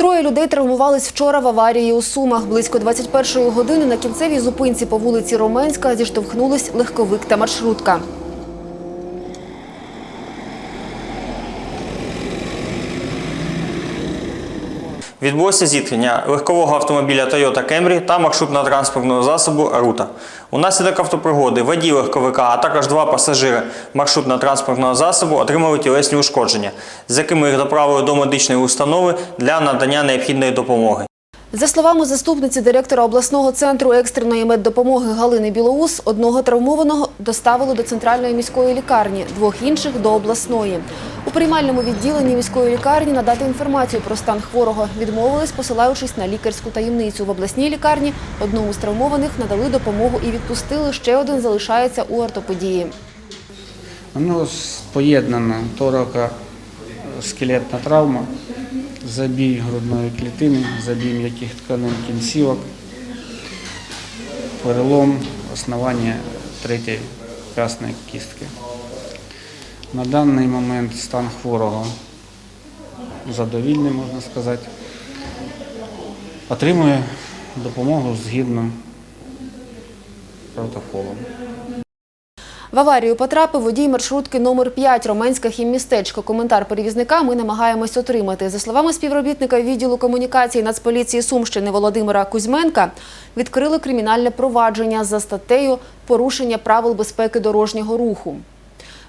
Троє людей травмувались вчора в аварії у Сумах. Близько 21-ї години на кінцевій зупинці по вулиці Роменська зіштовхнулись легковик та маршрутка. Відбулося зіткнення легкового автомобіля Toyota Camry та маршрутного транспортного засобу Рута. Унаслідок автопригоди водій легковика, а також два пасажири маршрутного транспортного засобу отримали тілесні ушкодження, з якими їх доправили до медичної установи для надання необхідної допомоги. За словами заступниці директора обласного центру екстреної меддопомоги Галини Білоус, одного травмованого доставили до центральної міської лікарні, двох інших до обласної. У приймальному відділенні міської лікарні надати інформацію про стан хворого відмовились, посилаючись на лікарську таємницю. В обласній лікарні одному з травмованих надали допомогу і відпустили. Ще один залишається у ортопедії. У нього поєднана торока скелетна травма, забій грудної клітини, забій м'яких тканин кінцівок, перелом основання третьої п'ясної кістки. На даний момент стан хворого задовільний, можна сказати. Отримує допомогу згідно протоколу. В аварію потрапив водій маршрутки номер 5 Роменська хіммістечко. Коментар перевізника ми намагаємось отримати. За словами співробітника відділу комунікації Нацполіції Сумщини Володимира Кузьменка, відкрили кримінальне провадження за статтею порушення правил безпеки дорожнього руху.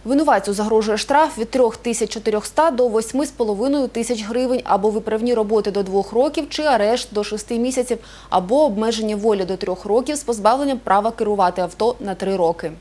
Винуватцю загрожує штраф від 3400 до 8,5 тисяч гривень або виправні роботи до 2 років чи арешт до 6 місяців або обмеження волі до 3 років з позбавленням права керувати авто на 3 роки.